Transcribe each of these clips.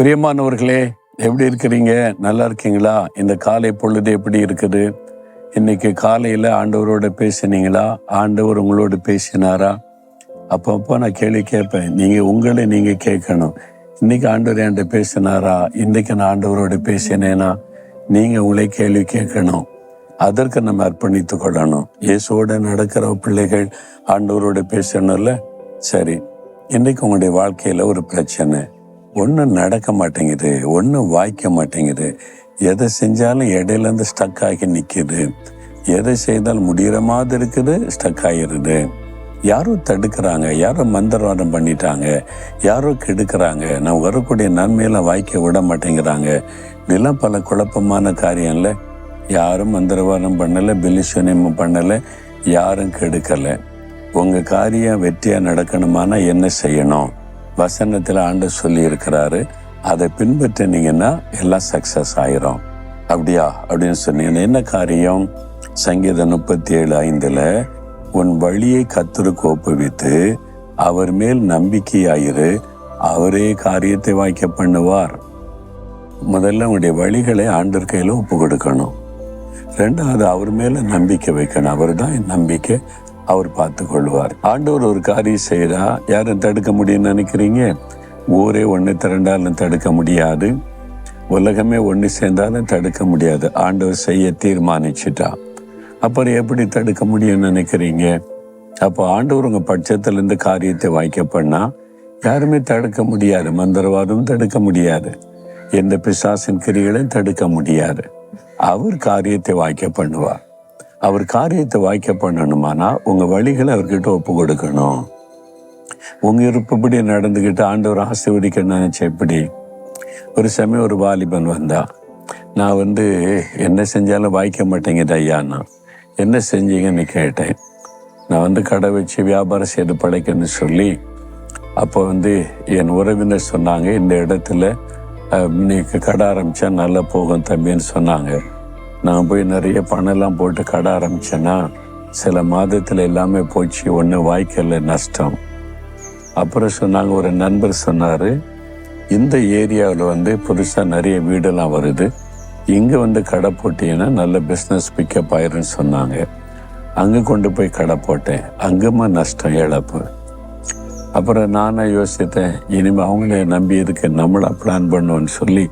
பிரியமானவர்களே எப்படி இருக்கிறீங்க? நல்லா இருக்கீங்களா? இந்த காலை பொழுது எப்படி இருக்குது? இன்னைக்கு காலையில் ஆண்டவரோட பேசினீங்களா? ஆண்டவர் உங்களோட பேசினாரா? அப்பப்போ நான் கேள்வி கேட்பேன். நீங்கள் உங்களை நீங்கள் கேட்கணும். இன்னைக்கு ஆண்டவர் என்கிட்ட பேசினாரா? இன்னைக்கு நான் ஆண்டவரோட பேசினேனா? நீங்கள் உங்களை கேள்வி கேட்கணும். அதற்கு நம்ம அர்ப்பணித்து கொள்ளணும். இயேசுவோட நடக்கிற பிள்ளைகள் ஆண்டவரோட பேசணும்ல சரி. இன்னைக்கு உங்களுடைய வாழ்க்கையில் ஒரு பிரச்சனை. ஒன்றும் நடக்க மாட்டேங்குது ஒன்றும் வாய்க்க மாட்டேங்குது. எதை செஞ்சாலும் இடையிலேருந்து ஸ்டக் ஆகி நிற்கிது எதை செய்தால் முடிகிற மாதிரி இருக்குது ஸ்டக் ஆகிருது யாரோ தடுக்கிறாங்க யாரோ மந்திரவாதம் பண்ணிட்டாங்க யாரோ கெடுக்கிறாங்க. நான் வரக்கூடிய நன்மையெல்லாம் வாய்க்க விட மாட்டேங்கிறாங்க. இதெல்லாம் பல குழப்பமான காரியம்ல யாரும் மந்திரவாதம் பண்ணலை பிலிசனியம் பண்ணலை யாரும் கெடுக்கலை. உங்கள் காரியம் வெற்றியாக நடக்கணுமானா என்ன செய்யணும்? வசனத்தில் ஆண்டு சொல்லி இருக்கிறாரு அதை பின்பற்றினீங்கன்னா எல்லாம் சக்சஸ் ஆயிரும். அப்படியா? அப்படின்னு சொன்னீங்கன்னா என்ன காரியம்? சங்கீதம் முப்பத்தி ஏழு ஐந்துல உன் வழியை கத்தருக்கு ஒப்புவித்து அவர் மேல் நம்பிக்கையாயிரு அவரே காரியத்தை வாய்க்க பண்ணுவார். முதல்ல உங்களுடைய வழிகளை ஆண்டர் கையில ஒப்பு கொடுக்கணும் ரெண்டாவது அவர் மேல நம்பிக்கை வைக்கணும். அவர் தான் என் நம்பிக்கை. அவர் பார்த்து கொள்வார் ஆண்டவர் ஒரு காரியம் செய்யறா யாரும் தடுக்க முடியும்னு நினைக்கிறீங்க? ஊரே ஒன்று திரண்டாலும் தடுக்க முடியாது. உலகமே ஒன்று சேர்ந்தாலும் தடுக்க முடியாது. ஆண்டவர் செய்ய தீர்மானிச்சிட்டா. அப்புறம் எப்படி தடுக்க முடியும்னு நினைக்கிறீங்க? அப்போ ஆண்டவர் உங்க பட்சத்திலிருந்து காரியத்தை வாய்க்க பண்ணால் யாருமே தடுக்க முடியாது. மந்திரவாதம் தடுக்க முடியாது. எந்த பிசாசின் கிரிகளையும் தடுக்க முடியாது. அவர் காரியத்தை வாய்க்க பண்ணுவார். அவர் காரியத்தை வாய்க்க பண்ணணுமானா உங்க வழிகளை அவர்கிட்ட ஒப்பு கொடுக்கணும். உங்க விருப்பப்படி நடந்துக்கிட்டு ஆண்டவர் ஆசீர்வதிக்க நினைச்ச எப்படி? ஒரு சமயம் ஒரு வாலிபன் வந்தா நான் வந்து என்ன செஞ்சாலும் வாய்க்க மாட்டேங்குது ஐயாண்ணா என்ன செஞ்சீங்கன்னு கேட்டேன். நான் வந்து கடை வச்சு வியாபாரம் செய்து படைக்கணும்னு சொல்லி அப்போ வந்து என் உறவினர் சொன்னாங்க இந்த இடத்துல நீ கடை ஆரம்பித்தா நல்லா போகும் தம்பின்னு சொன்னாங்க. நான் போய் நிறைய பணம்லாம் போட்டு கடை ஆரம்பிச்சேன்னா சில மாதத்தில் எல்லாமே போச்சு. ஒன்று வாய்க்கல நஷ்டம். அப்புறம் சொன்னாங்க ஒரு நண்பர் சொன்னார் இந்த ஏரியாவில் வந்து புதுசாக நிறைய வீடெல்லாம் வருது. இங்கே வந்து கடை போட்டீங்கன்னா நல்ல பிஸ்னஸ் பிக்கப் ஆயிருன்னு சொன்னாங்க. அங்கே கொண்டு போய் கடை போட்டேன். அங்கேமா நஷ்டம் இழப்பு. அப்புறம் நானே யோசித்தேன் இனிமேல் அவங்களே நம்பி இருக்கு நம்மளா பிளான் பண்ணுவோன்னு சொல்லி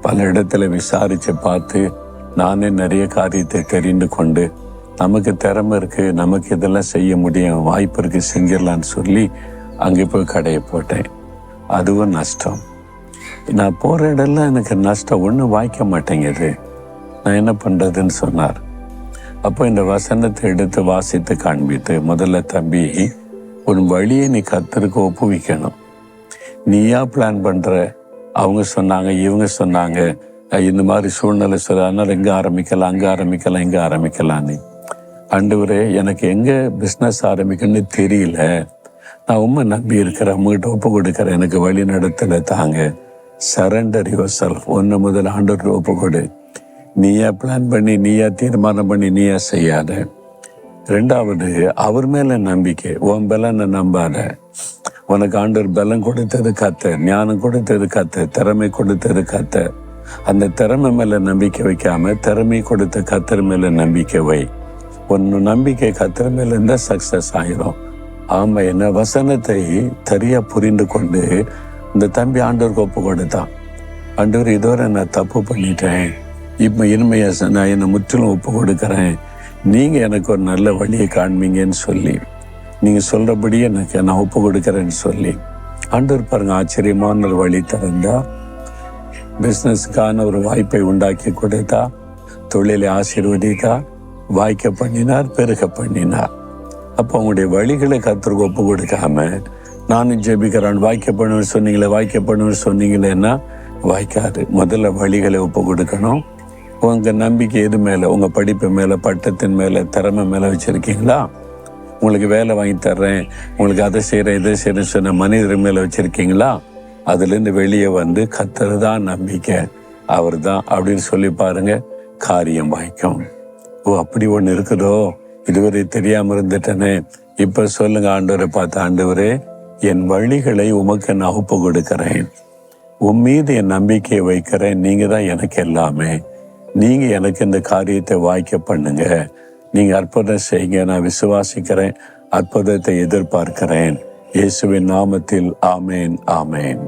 பல இடத்துல விசாரித்து பார்த்து நானே நிறைய காரியத்தை தெரிந்து கொண்டு நமக்கு திறமை இருக்கு நமக்கு இதெல்லாம் செய்ய முடியும் வாய்ப்பு இருக்கு செஞ்சிடலான்னு சொல்லி அங்கே போய் கடையை போட்டேன். அதுவும் நஷ்டம். நான் போகிற இடம்லாம் எனக்கு நஷ்டம் ஒன்றும் வாய்க்க மாட்டேங்குது. நான் என்ன பண்ணுறதுன்னு சொன்னார். அப்போ இந்த வசனத்தை எடுத்து வாசித்து காண்பித்து முதல்ல தம்பி உன் வழியை நீ கத்தருக்கு ஒப்புவிக்கணும். நீயா பிளான் பண்ற? அவங்க சொன்னாங்க இவங்க சொன்னாங்க. இந்த மாதிரி சூழ்நிலை சில அதனால எங்க ஆரம்பிக்கலாம் அங்கே ஆரம்பிக்கலாம் இங்க ஆரம்பிக்கலான்னு ஆண்டவரே எனக்கு எங்கே பிஸ்னஸ் ஆரம்பிக்கணும்னு தெரியல. நான் உண்மை நம்பி இருக்கிறேன் உங்ககிட்ட ஒப்பு கொடுக்குறேன். எனக்கு வழி நடத்தல தாங்க. சரண்டர் யுவர் செல்ஃப் ஒன்று முதல் ஆண்டவர் ஒப்பு கொடு. நீயா பிளான் பண்ணி நீயா தீர்மானம் பண்ணி நீயா செய்யாத. ரெண்டாவது அவர் மேலே நம்பிக்கை. உன் பலனை நம்பாத. உனக்கு ஆண்டவர் பலம் கொடுத்தது கத்த ஞானம் கொடுத்தது கத்த திறமை கொடுத்தது கத்த அந்த திறமை மேல நம்பிக்கை வைக்காம திறமை கொடுத்த கத்திர மேல நம்பிக்கை வை. ஒன்று நம்பிக்கை கத்திர மேல இருந்தா சக்சஸ் ஆயிரும். ஆமா என்ன வசனத்தை சரியாக புரிந்து கொண்டு இந்த தம்பி ஆண்டவருக்கு ஒப்பு கொடுத்தான். ஆண்டவர் இதுவரை நான் தப்பு பண்ணிட்டேன். இப்போ இனிமையாக நான் என்னை முற்றிலும் ஒப்பு கொடுக்குறேன். நீங்க எனக்கு ஒரு நல்ல வழியை காண்பீங்கன்னு சொல்லி நீங்க சொல்றபடி எனக்கு நான் ஒப்பு கொடுக்குறேன்னு சொல்லி ஆண்டவர் பாருங்க ஆச்சரியமான ஒரு வழி திறந்தா பிஸ்னஸ்க்கான ஒரு வாய்ப்பை உண்டாக்கி கொடுத்தா தொழிலை ஆசீர்வதித்தா வாய்க்க பண்ணினார் பெருக பண்ணினார். அப்போ அவங்களுடைய வழிகளை கத்திரக்கு ஒப்பு கொடுக்காம நானும் ஜெபிக்கிறான் வாய்க்க பண்ணுவேன்னு சொன்னீங்களே வாய்க்க பண்ணுவேன்னு சொன்னீங்களேன்னா வாய்க்காது. முதல்ல வழிகளை ஒப்பு கொடுக்கணும். உங்கள் நம்பிக்கை எது மேலே? உங்கள் படிப்பு மேலே பட்டத்தின் மேலே திறமை மேலே வச்சுருக்கீங்களா? உங்களுக்கு வேலை வாங்கி தர்றேன் உங்களுக்கு அதை செய்கிறேன் இதை செய்கிறேன்னு சொன்ன மனிதர் மேலே வச்சுருக்கீங்களா? அதுலேருந்து வெளியே வந்து கத்தர் தான் நம்பிக்கை. அவர் தான் அப்படின்னு சொல்லி பாருங்க காரியம் வாய்க்கும். ஓ அப்படி ஒன்று இருக்குதோ? இதுவரை தெரியாம இருந்துட்டேனே. இப்ப சொல்லுங்க ஆண்டவரை பார்த்த ஆண்டவரே என் வழிகளை உமக்கு நான் ஒப்பு கொடுக்கிறேன். உன் மீது என் நம்பிக்கையை வைக்கிறேன். நீங்க தான் எனக்கு எல்லாமே. நீங்க எனக்கு இந்த காரியத்தை வாய்க்க பண்ணுங்க. நீங்க அற்புதம் செய்யுங்க. நான் விசுவாசிக்கிறேன் அற்புதத்தை எதிர்பார்க்கிறேன். இயேசுவின் நாமத்தில் ஆமேன் ஆமேன்.